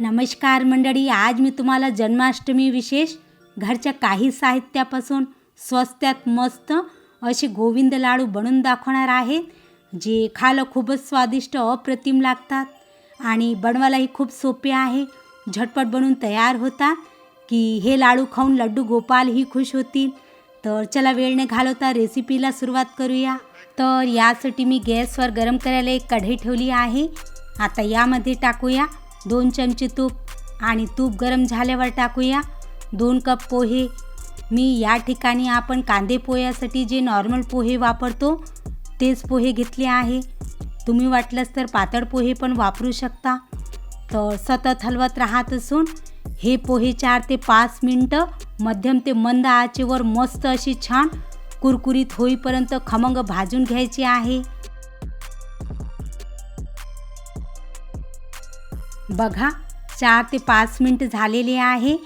नमस्कार मंडळी आज मी तुम्हाला जन्माष्टमी विशेष घरच्या काही साहित्यापासून स्वस्त्यात मस्त असे गोविंद लाडू बनवून दाखवणार आहे जे खायला खूपच स्वादिष्ट अप्रतिम लागतात. आणि बनवायलाही खूप सोपे आहे. झटपट बनवून तयार होतात की हे लाडू खाऊन लड्डू गोपालही खुश होतील. तर चला वेळ न घालवता रेसिपीला सुरुवात करूया. तर यासाठी मी गॅसवर गरम करायला एक कढई ठेवली आहे. आता यामध्ये टाकूया. दोन चमचे तूप आणि तूप गरम झाल्यावर टाकूया. दोन कप पोहे. मी या ठिकाणी आपण कांदे पोह्यासाठी जे नॉर्मल पोहे वापरतो तेच पोहे घेतले आहे. तुम्ही वाटलंच तर पातळ पोहे पण वापरू शकता. तर सतत हलवत राहत असून हे पोहे चार ते पाच मिनटं मध्यम ते मंद आचेवर मस्त अशी छान कुरकुरीत होईपर्यंत खमंग भाजून घ्यायची आहे. बघा चार ते पाच मिनटं झालेले आहे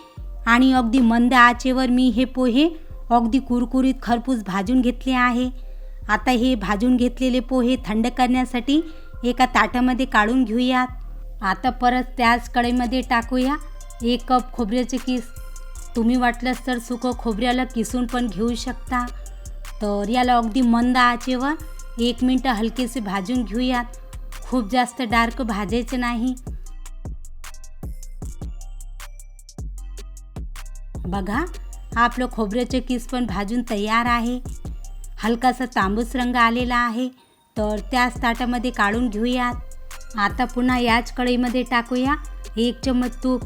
आणि अगदी मंद आचेवर मी हे पोहे अगदी कुरकुरीत खरपूस भाजून घेतले आहे. आता हे भाजून घेतलेले पोहे थंड करण्यासाठी एका ताटामध्ये काढून घेऊयात. आता परत त्याच कढईमध्ये टाकूया. एक कप खोबऱ्याचे किस. तुम्ही वाटलंच तर सुकं खोबऱ्याला किसून पण घेऊ शकता. तर याला अगदी मंद आचेवर एक मिनटं हलकेसे भाजून घेऊयात. खूप जास्त डार्क भाजायचं नाही. बघा आपलं खोबऱ्याचे किस पण भाजून तयार आहे. हलकासा तांबूस रंग आलेला आहे. तर त्याच ताटामध्ये काढून घेऊयात. आता पुन्हा याच कढईमध्ये टाकूया. एक चम्मच तूप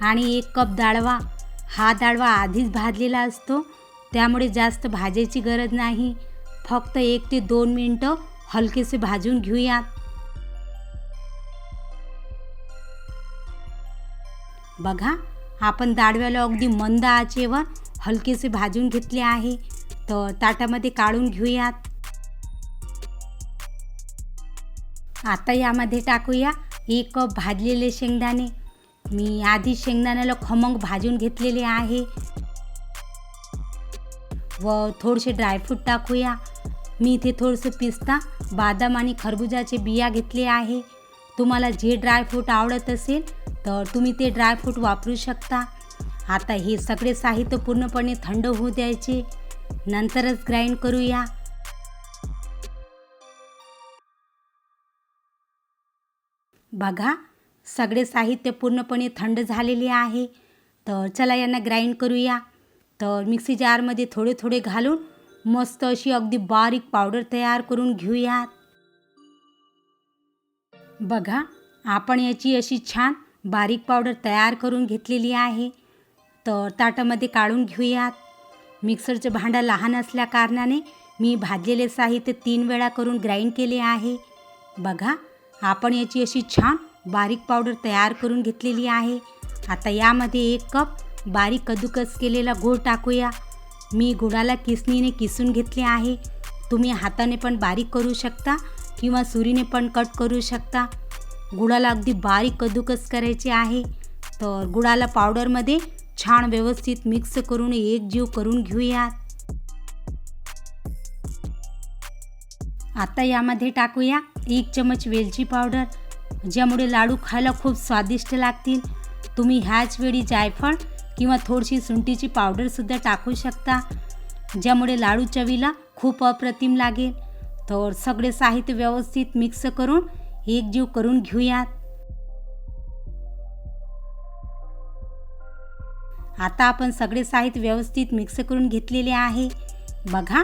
आणि एक कप डाळवा. हा डाळवा आधीच भाजलेला असतो. त्यामुळे जास्त भाजायची गरज नाही. फक्त एक ते दोन मिनटं हलकेसे भाजून घेऊयात. बघा आपण दाडव्याला अगदी मंद आचेवर हलकेसे भाजून घेतले आहे. तर ताटामध्ये काढून घेऊयात. आता यामध्ये टाकूया एक कप भाजलेले शेंगदाणे. मी आधी शेंगदाण्याला खमंग भाजून घेतलेले आहे. व थोडेसे ड्रायफ्रूट टाकूया. मी इथे थोडंसं पिस्ता बादाम आणि खरबुजाचे बिया घेतले आहे. तुम्हाला जे ड्रायफ्रूट आवडत असेल तर तुम्ही ते ड्रायफ्रूट वापरू शकता. आता हे सगळे साहित्य पूर्णपणे थंड होऊ द्यायचे. नंतरच ग्राइंड करूया. बघा सगळे साहित्य पूर्णपणे थंड झालेले आहे. तर चला यांना ग्राइंड करूया. तर मिक्सी जारमध्ये थोडे थोडे घालून मस्त अशी अगदी बारीक पावडर तयार करून घेऊयात. बघा आपण याची अशी छान बारीक पावडर तयार करून घेतलेली आहे. तर ताटामध्ये काढून घेऊयात. मिक्सरचं भांडं लहान असल्या कारणाने मी भाजलेले साहित्य तीन वेळा करून ग्राइंड केले आहे. बघा आपण याची अशी छान बारीक पावडर तयार करून घेतलेली आहे. आता यामध्ये एक कप बारीक कद्दूकस केलेला गूळ टाकूया. मी गुळाला किसणीने किसून घेतले आहे. तुम्ही हाताने पण बारीक करू शकता किंवा सुरीने पण कट करू शकता. गुळाला अगदी बारीक कदुकस करायचे आहे. तर गुळाला पावडरमध्ये छान व्यवस्थित मिक्स करून एक जीव करून घेऊयात. आता यामध्ये टाकूया एक चमच वेलची पावडर ज्यामुळे लाडू खायला खूप स्वादिष्ट लागतील. तुम्ही ह्याच वेळी जायफळ किंवा थोडीशी सुंठीची पावडरसुद्धा टाकू शकता ज्यामुळे लाडू चवीला खूप अप्रतिम लागेल. तर सगळे साहित्य व्यवस्थित मिक्स करून एक जीव करून घेऊयात. आता आपण सगळे साहित्य व्यवस्थित मिक्स करून घेतलेले आहे. बघा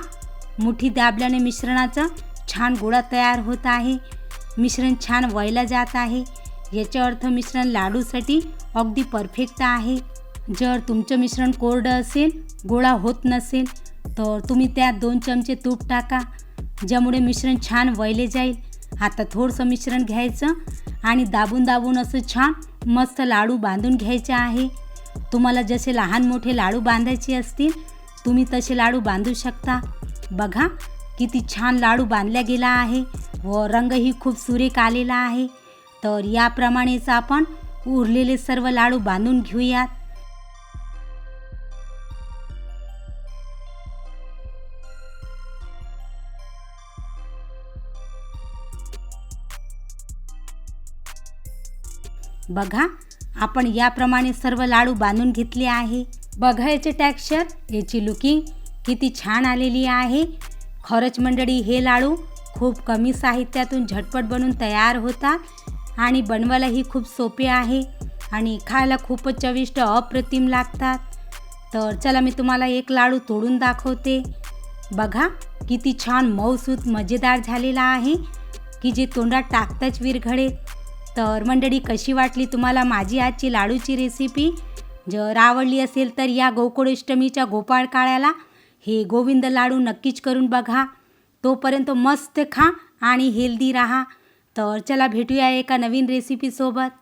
मुठी दाबल्याने मिश्रणाचं छान गोळा तयार होत आहे. मिश्रण छान वळला जात आहे. याचा अर्थ मिश्रण लाडूसाठी अगदी परफेक्ट आहे. जर तुमचं मिश्रण कोरडं असेल गोळा होत नसेल तर तुम्ही त्यात दोन चमचे तूप टाका ज्यामुळे मिश्रण छान वळले जाईल. आता थोडंसं मिश्रण घ्यायचं आणि दाबून दाबून असं छान मस्त लाडू बांधून घ्यायचे आहे. तुम्हाला जसे लहान मोठे लाडू बांधायचे असतील तुम्ही तसे लाडू बांधू शकता. बघा किती छान लाडू बांधला गेला आहे व रंगही खूप सुरेख आलेला आहे. तर याप्रमाणेच आपण उरलेले सर्व लाडू बांधून घेऊयात. बघा आपण याप्रमाणे सर्व लाडू बांधून घेतले आहे. बघा याचे टॅक्स्चर याची लुकिंग किती छान आलेली आहे. खरंच मंडळी हे लाडू खूप कमी साहित्यातून झटपट बनून तयार होतात आणि बनवायलाही खूप सोपे आहे आणि खायला खूपच चविष्ट अप्रतिम लागतात. तर चला मी तुम्हाला एक लाडू तोडून दाखवते. बघा किती छान मऊसूत मजेदार झालेला आहे की जे तोंडात टाकताच विरघळेल. तर मंडळी कशी वाटली तुम्हाला माझी आजची लाडूची रेसिपी जर आवडली असेल तर या गोकुळाष्टमीच्या गोपाळ काळ्याला हे गोविंद लाडू नक्कीच करून बघा. तोपर्यंत मस्त खा आणि हेल्दी राहा. तर चला भेटूया एका नवीन रेसिपीसोबत